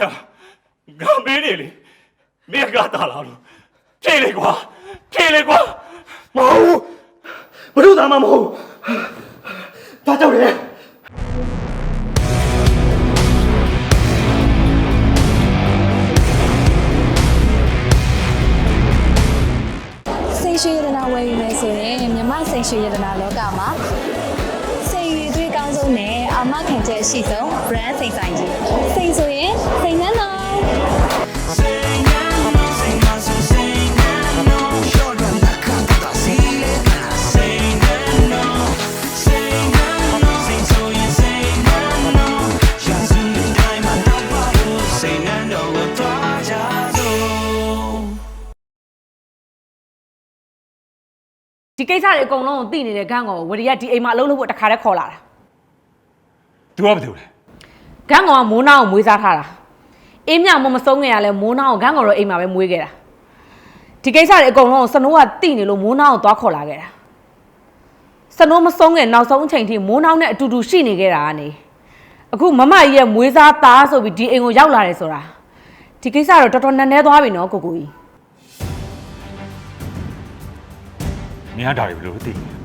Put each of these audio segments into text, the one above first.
ဟဲ့ငါမေးနေလေမင်းကတာလာလို့ဖြေလေကွာဖြေလေကွာမဟုတ်ဘူးဘလို့သားမှမဟုတ်ဒါကြောင့်လေစိတ်ရှိရတနာဝယ်ယူမယ်ဆိုရင်မြမစိတ်ရှိရတနာလောကမှာ အာမခံချက်အရှိဆုံး brand စိတ်ဆိုင်ကြီးစိတ်ဆိုရင်စိတ်နှံတော်ဒီကိစ္စတွေအကုန်လုံးကိုသိနေတဲ့ဂန်းကောင်ကိုဝရီကဒီအိမ်မှာအလုပ်လုပ်ဖို့တခါတည်းခေါ်လာတာ သူကဘာလုပ်လဲဂန်းကောင်ကမိုးနာကိုမွေးစားထားတာအေးမြမမဆုံးခင်ရလဲမိုးနာကိုဂန်းကောင်တော့အိမ်မှာပဲမွေးခဲ့တာဒီကိစ္စတွေအကုန်လုံးကိုစနိုးကသိနေလို့မိုးနာကိုသွားခေါ်လာခဲ့တာစနိုးမဆုံးခင်နောက်ဆုံးအချိန်ထိမိုးနာနဲ့အတူတူရှိနေခဲ့တာကနေအခုမမကြီးရဲ့မွေးစားသားဆိုပြီးဒီအိမ်ကိုရောက်လာတယ်ဆိုတာဒီကိစ္စတော့တော်တော်နက်နဲသွားပြီနော်ကိုကိုကြီးမင်းကဒါတွေဘယ်လိုသိလဲ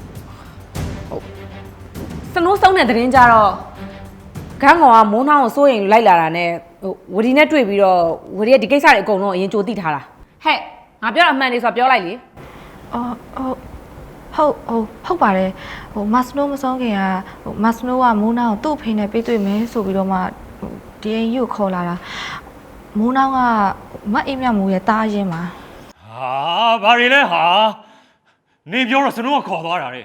စနိုးဆုံးတဲ့သတင်းကြတော့ ဂန်းကောင်ကမိုးနှောင်းကိုစိုးရင်လိုက်လာတာနဲ့ဟိုဝဒီနဲ့တွေ့ပြီးတော့ဝဒီရဲ့ဒီကိစ္စတွေအကုန်လုံးအရင်ကြိုသိထားတာဟဲ့ငါပြောတာအမှန်လေးဆိုတော့ပြောလိုက်လေအော်ဟုတ်ဟုတ်ဟုတ်ဟုတ်ပါတယ်ဟိုမတ်စနိုးမဆုံးခင်ကဟိုမတ်စနိုးကမိုးနောင်ကိုသူ့အဖေနဲ့ပြေးတွေ့မယ်ဆိုပြီးတော့မှဟိုဒီအိမ်ကြီးကိုခေါ်လာတာမိုးနောင်ကမတ်အိမ်မြတ်မိုးရဲ့တားရင်ပါဟာဘာတွေလဲဟာနေပြောတော့စနိုးကခေါ်သွားတာလေ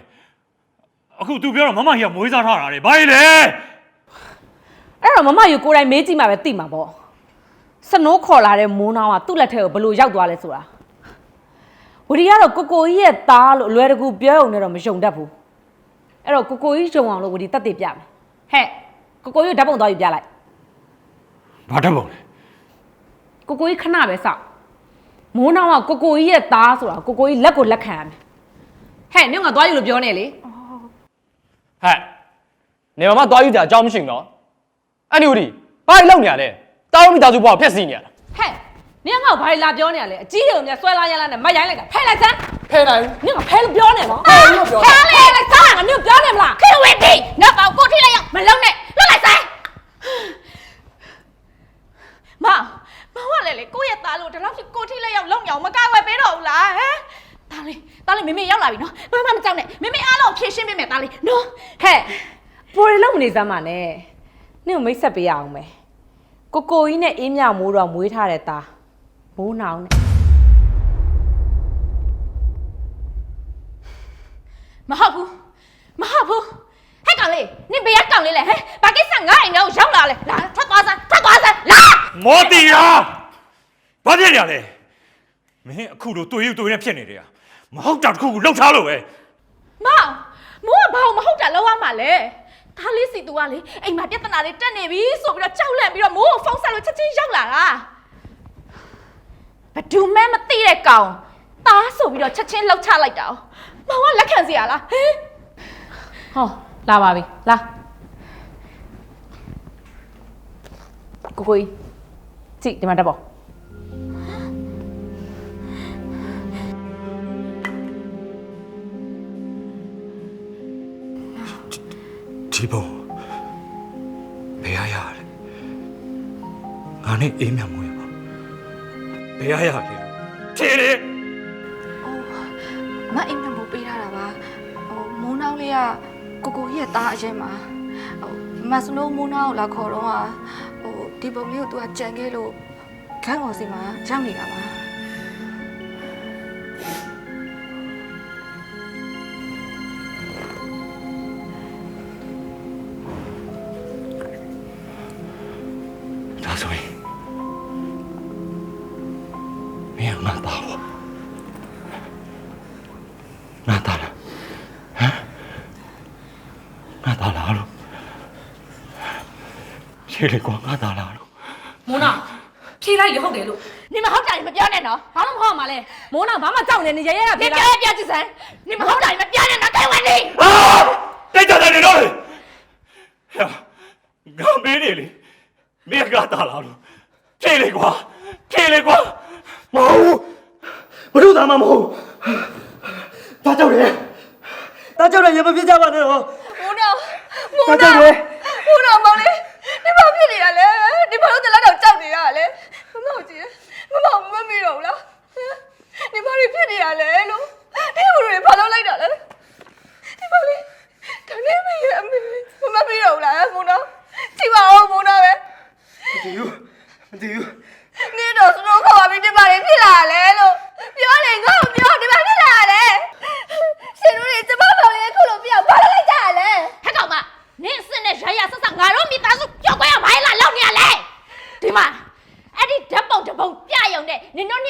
အခု तू ပြောတော့မမကြီးကမွေးစားထားတာလေဘာတွေလဲ အဲ့တော့မမယူကိုယ်တိုင်မေးကြည့်မှပဲသိမှာပေါ့စနိုးခေါ်လာတဲ့မိုးနှောင်းကသူ့လက်ထက်ကိုဘယ်လိုရောက်သွားလဲဆိုတာဝဒီကတော့ကိုကိုကြီးရဲ့သားလို့အလွယ်တကူပြောရုံနဲ့တော့မယုံတတ်ဘူးအဲ့တော့ကိုကိုကြီးယုံအောင်လို့ဝဒီတက်တည်ပြမယ်ဟဲ့ကိုကိုကြီးကိုဓာတ်ပုံသွားယူပြလိုက်ဘာတတ်ပုံလဲကိုကိုကြီးခဏပဲစောက်မိုးနောင်ကကိုကိုကြီးရဲ့သားဆိုတာကိုကိုကြီးလက်ကိုလက်ခံရမယ်ဟဲ့ညငါသွားယူလို့ပြောနေလေဟဲ့နေမမသွားယူကြအကြောင်းမရှိဘူးနော် အဲ့ဒီဦးဒီဘာလို့လောက်နေရလဲတားလို့မိသားစုဘွားကိုဖျက်ဆီးနေရတာဟဲ့ညငါ့ကိုဘာလဲလာပြောနေရလဲအကြီးတွေမြဆွဲလာရလာနဲ့မတ်ရိုင်းလိုက်ကဖဲလိုက်စမ်းဖဲနိုင်ညငါဖဲလို့ပြောနေမောဖဲလို့ပြောဖဲလေလိုက်စားငါညပြောနေမလားခေဝေတီနောက်ကောင်ကိုထိလိုက်ရောက်မလုံးနဲ့လွတ်လိုက်စမ်းမမဟုတ်လေလေကိုယ့်ရဲ့သားလို့ဒီလောက်ဖြစ်ကိုထိလိုက်ရောက်လုံညောင်မကာဝယ်ပေးတော့ဘူးလားဟမ်သားလေးသားလေးမေမေရောက်လာပြီနော်မမမကြောက်နဲ့မေမေအားလုံးဖြည့်ရှင်းပေးမယ်သားလေးနော်ဟဲ့ပေါ်ရလုံးမနေစမ်းပါနဲ့ ညကိုမိတ်ဆက်ပေးရအောင်မယ်ကိုကိုကြီးနဲ့အေးမြမိုးတော့မွေးထားတဲ့သားမိုးနောင်နဲ့မဟုတ်ဘူးမဟုတ်ဘူးဟဲ့ကောင်လေးနင်ဘေးကကောင်လေးလေဟဲ့ဘာကိစ္စငါအိမ်ထဲကိုရောက်လာလဲလာထွက်သွားစမ်းထွက်သွားစမ်းလာမောတီယာဘာဖြစ်နေရလဲမင်းအခုလိုတွေ့ယူတွေ့နေဖြစ်နေတယ်မဟုတ်တာတစ်ခုခုလှုပ်ထားလို့ပဲမောင်မိုးကဘာလို့မဟုတ်တာလောက်ရမှာလဲ ဒါလေးစီတူကလေအိမ်မှာပြဿနာတွေတက်နေပြီဆိုပြီးတော့ကြောက်လန့်ပြီးတော့မိုးကိုဖုန်းဆက်လို့ချက်ချင်းရောက်လာတာဘဒူမဲမသိတဲ့ကောင်သားဆိုပြီးတော့ချက်ချင်းလှုပ်ချလိုက်တာ။မောင်ကလက်ခံစီရလားဟင်ဟောလာပါပြီလာကိုကိုကြီးကြည့်ဒီမှာတက်ပေါ့ ဒီပုံဘယ်ရရလဲငါနဲ့အေးမြတ်မွေးပါဘယ်ရရလဲဖြေလေမတ်အိမ်မြတ်မိုးပေးထားတာပါဟိုမိုးနောင်လေးကကိုကိုကြီးရဲ့တားအရင်ပါဟိုမတ်စနိုးမိုးနောင်ကိုလာခေါ်တော့ကဟိုဒီပုံလေးကိုသူကကြံခဲ့လို့ခန်းတော်စီမှာရောက်နေတာပါ ဖြေလေကွာငါသားလားလို့မိုးနောင်ဖြေလိုက်ရဟုတ်တယ်လို့။နင်မဟုတ်တာရင်မပြောနဲ့နော်ဘာလို့မဟုတ်မှာလဲမိုးနောင်ဘာမှကြောက်နေနေရရရ။နဖြေင်လိုပြောက်ရပြချစ်စမ်း။နင်မဟုတ်တာရင်မပြောနဲ့နော်ကဲဝင်နေအာတိတ်ကြတယ်လို့ဟဲ့ငါမင်းနေလေမင်းကသားလားလို့ဖြေလေကွာဖြေလေကွာမဟုတ်ဘလို့သားမမဟုတ်တာကြောက်တယ်တာကြောက်တယ်ရမပြကြပါနဲ့တော့မိုးနောင်မိုးတာနောကြောက်င်တယ်မိုးနောင်မောင်လေးဒီဘာ ဖြစ်နေရလဲဒီဘာလို့တလားတော့ကြောက်နေရလဲမမောင်ကြီးမမောင်မမီတော့ဘူးလားဒီဘာတွေဖြစ်နေရလဲလို့ဒီဘလူတွေဘာလို့လိုက်တာလဲဒီဘာလေးတနေ့မရအမေမမမီတော့ဘူးလားမိုးနောင်ဒီပါအောင်မိုးနောင်ပဲမတည်ဘူးမတည်ဘူးနေတော့စနိုးခေါ်ပြီးဒီဘာတွေဖြစ်လာလဲလို့ပြောလေငါ့ကိုပြောဒီဘာဖြစ်လာလဲရှင်တို့တွေကျမမောင်လေးခုလိုပြောဘာလို့လိုက်ကြရလဲဟဲ့ကောင်မနင်းစနဲ့ရရဆက်ဆက်ငါတို့မိသားစုပြောက်ကွဲရဘာလဲလောက်နေရလဲဒီမှာအဲ့ဒီဓာတ်ပုံတစ်ပုံပြရုံနဲ့နင်တို့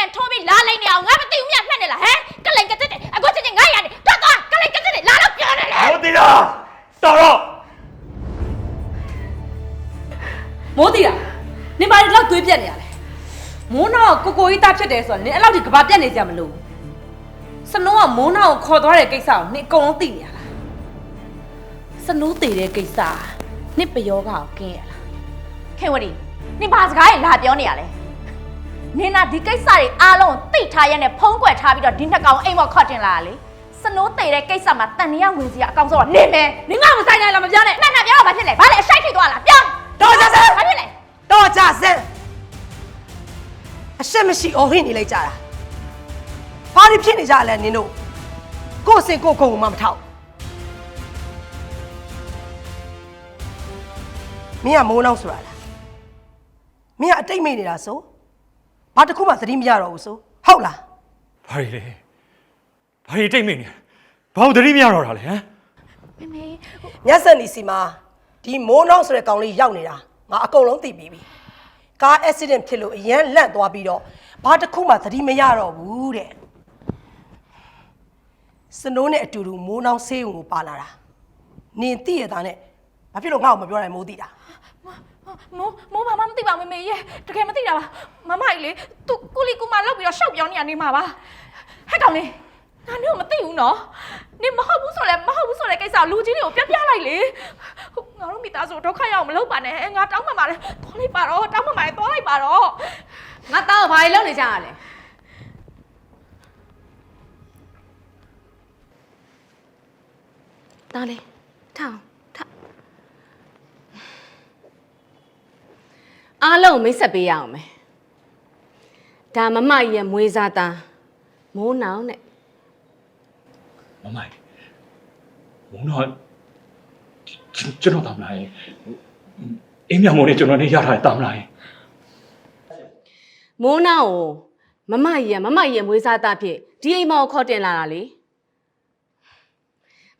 နှစ်ယောက်မျက်ရည်ကန်ထိုးပြီးလာလိုက်နေအောင်ငါမသိဘူးမြတ်မှတ်နေလားဟမ်ကလိန်ကတက်တယ်အခုချက်ချင်းငါရနေတွတ်သွားကလိန်ကတက်တယ်လာတော့ပြောနေလေဟောတည်တာတော်တော့မိုးတီတာနင်ဘာလို့လောက်သွေးပြက်နေရလဲမိုးနောက်ကိုကိုကြီးသားဖြစ်တယ်ဆိုတော့နင်အဲ့လောက်ဒီကဘာပြက်နေကြမလို့စနိုးကမိုးနောက်ကိုခေါ်သွားတဲ့ကိစ္စကိုနင်အကုန်လုံးသိနေရလားစနိုးတည်တဲ့ကိစ္စနင်ပယောဂကိုကင်းရလားခင်ဝတီနင်ဘာစကားတွေလာပြောနေရလဲ နင်နာဒီကိစ္စတွေအားလုံးကိုသိထားရတဲ့ဖုံးကွယ်ထားပြီးတော့ဒီနှစ်ကောင်အိမ်မော်ခေါ်တင်လာတာလေစနိုးသေးတဲ့ကိစ္စမှာတန်နေရဝင်စီရအကောင်ဆိုတော့နေမယ်နင်ငါ့ကိုဆိုင်နိုင်လားမပြောနဲ့နဲ့နဲ့ပြောတော့ဘာဖြစ်လဲဘာလဲအဆိုင်ထိသွားလားပြောတော့ကြစမ်းဘာဖြစ်လဲတော့ကြစမ်းအရှက်မရှိအော်ဟိနေလိုက်ကြတာဘာတွေဖြစ်နေကြလဲနင်တို့ကိုယ့်စင်ကိုယ့်ကုံမှမထောက်မင်းကမိုးနောက်ဆိုတာလားမင်းကအတိတ်မိနေတာဆို ဘာတစ်ခုမှသတိမရတော့ဘူးဆိုဟုတ်လားဘာတွေလဲဘာတွေတိတ်မိနေဘာလို့သတိမရတော့တာလဲဟမ်မေမေမျက်စက်နီစီမှာဒီမိုးနောက်ဆိုတဲ့ကောင်လေးရောက်နေတာငါအကုန်လုံးသိပြီးပြီကားအက်ဆီဒင့်ဖြစ်လို့အရန်လန့်သွားပြီးတော့ဘာတစ်ခုမှသတိမရတော့ဘူးတဲ့စနိုးနဲ့အတူတူမိုးနောက်ဆေးုံကိုပါလာတာနင်သိရတာနဲ့ဘာဖြစ်လို့ငါ့ကိုမပြောနိုင်မိုးသိတာ မိုးမိုးဘာမှမသိပါဘူးမေမေရဲ့တကယ်မသိတာပါမမကြီးလေသူကုလီကူမလောက်ပြီးတော့ရှောက်ပြောင်းနေရနေမှာပါဟဲ့ကောင်လေးငါတို့မသိဘူးနော်နင်မဟုတ်ဘူးဆိုလဲမဟုတ်ဘူးဆိုတဲ့ကိစ္စလူကြီးတွေကိုပြပြလိုက်လေဟုတ်ငါတို့မိသားစုဒုက္ခရောက်မလုပ်ပါနဲ့ငါတောင်းမှမှာလဲသွားလိုက်ပါတော့တောင်းမှမှာလဲသွားလိုက်ပါတော့ငါတောင်းဘာတွေလုပ်နေကြရလဲတောင်းလေထောင်းထောင်း အားလုံးမိတ်ဆက်ပေးရအောင်မယ်ဒါမမကြီးရဲ့မွေးစားသားမိုးနောင်နဲ့မမိုင်မုံတော့ကျွန်တော်တမ်းလာရင်အင်းမြမိုးနဲ့ကျွန်တော်နဲ့ရထားတဲ့တမ်းလာရင်မိုးနောင်ကိုမမကြီးရဲ့မမကြီးရဲ့မွေးစားသားဖြစ်ဒီအိမ်မောင်ကိုခေါ်တင်လာတာလေ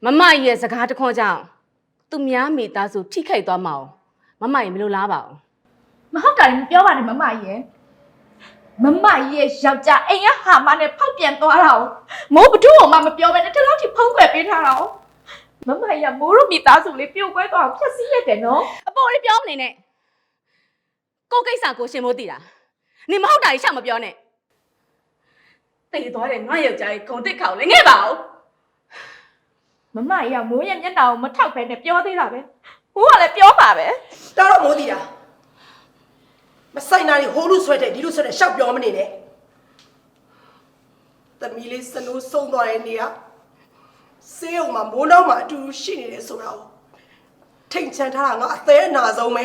မမကြီးရဲ့စကားတစ်ခွန်းကြောင့်သူများမိသားစုထိခိုက်သွားမအောင်မမကြီးမလိုလားပါဘူး မဟုတ်တာလည်းပြောပါနဲ့မမကြီးရဲ့မမကြီးရဲ့ယောက်ျားအိမ်ကဟာမနဲ့ဖောက်ပြန်သွားတာ哦မိုးဘဒု့မှမပြောဘဲနဲ့ဒီလောက်ထိဖုံးကွယ်ပေးထားတာ哦မမကြီးကမိုးတို့မိသားစုလေးပြုတ်ကွဲသွားအောင်ဖျက်ဆီးရတယ်နော်အပေါ်လေးပြောမနေနဲ့ကိုကိစ္စကိုရှင်မိုးတည်တာနေမဟုတ်တာကြီးရှောက်မပြောနဲ့တိတ်သွားတယ်ငါယောက်ျားကြီးဂုံတစ်ခေါက်လည်းငဲ့ပါဦးမမကြီးကမိုးရဲ့မျက်နှာကိုမထောက်ဘဲနဲ့ပြောသေးတာပဲမိုးကလည်းပြောပါပဲတော်တော့မိုးသိတာ မဆိုင်တာတွေဟိုလူဆွဲတဲ့ဒီလူဆွဲတဲ့ရှောက်ပြောမနေနဲ့သမီးလေးစနိုးဆုံးသွားတဲ့နေရာဆေးုံမှာမိုးနောက်မှာအတူတူရှိနေတယ်ဆိုတာကိုထိန်ချန်ထားတာငါအသေးအနာဆုံးပဲ